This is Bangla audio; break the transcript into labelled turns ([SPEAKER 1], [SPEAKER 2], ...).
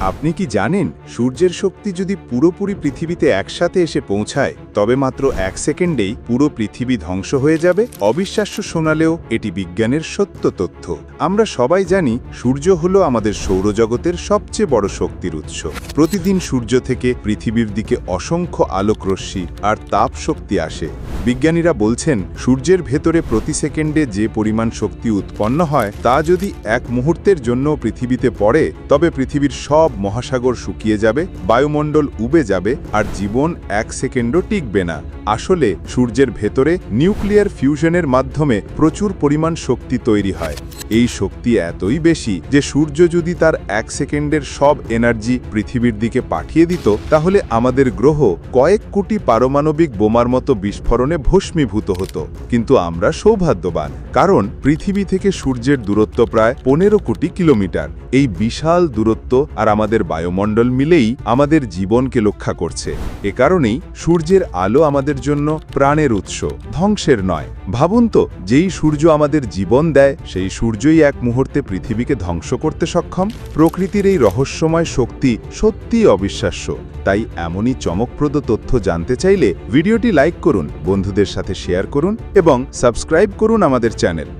[SPEAKER 1] আপনি কি জানেন, সূর্যের শক্তি যদি পুরোপুরি পৃথিবীতে একসাথে এসে পৌঁছায়, তবে মাত্র এক সেকেন্ডেই পুরো পৃথিবী ধ্বংস হয়ে যাবে? অবিশ্বাস্য শোনালেও এটি বিজ্ঞানের সত্য তথ্য। আমরা সবাই জানি, সূর্য হলো আমাদের সৌরজগতের সবচেয়ে বড় শক্তির উৎস। প্রতিদিন সূর্য থেকে পৃথিবীর দিকে অসংখ্য আলোক রশ্মি আর তাপ শক্তি আসে। বিজ্ঞানীরা বলছেন, সূর্যের ভেতরে প্রতি সেকেন্ডে যে পরিমাণ শক্তি উৎপন্ন হয়, তা যদি এক মুহূর্তের জন্য পৃথিবীতে পড়ে, তবে পৃথিবীর সব মহাসাগর শুকিয়ে যাবে, বায়ুমণ্ডল উবে যাবে, আর জীবন এক সেকেন্ডও টিকবে না। আসলে সূর্যের ভেতরে নিউক্লিয়ার ফিউশনের মাধ্যমে প্রচুর পরিমাণ শক্তি তৈরি হয়। এই শক্তি এতই বেশি যে সূর্য যদি তার এক সেকেন্ডের সব এনার্জি পৃথিবীর দিকে পাঠিয়ে দিত, তাহলে আমাদের গ্রহ কয়েক কোটি পারমাণবিক বোমার মতো বিস্ফোরণে ভস্মীভূত হতো। কিন্তু আমরা সৌভাগ্যবান, কারণ পৃথিবী থেকে সূর্যের দূরত্ব প্রায় পনেরো কোটি কিলোমিটার। এই বিশাল দূরত্ব আর আমাদের বায়ুমণ্ডল মিলেই আমাদের জীবনকে রক্ষা করছে। এ কারণেই সূর্যের আলো আমাদের জন্য প্রাণের উৎস, ধ্বংসের নয়। ভাবুন তো, যেই সূর্য আমাদের জীবন দেয়, সেই সূর্যই এক মুহূর্তে পৃথিবীকে ধ্বংস করতে সক্ষম। প্রকৃতির এই রহস্যময় শক্তি সত্যিই অবিশ্বাস্য। তাই এমনই চমকপ্রদ তথ্য জানতে চাইলে ভিডিওটি লাইক করুন, বন্ধুদের সাথে শেয়ার করুন এবং সাবস্ক্রাইব করুন আমাদের চ্যানেল।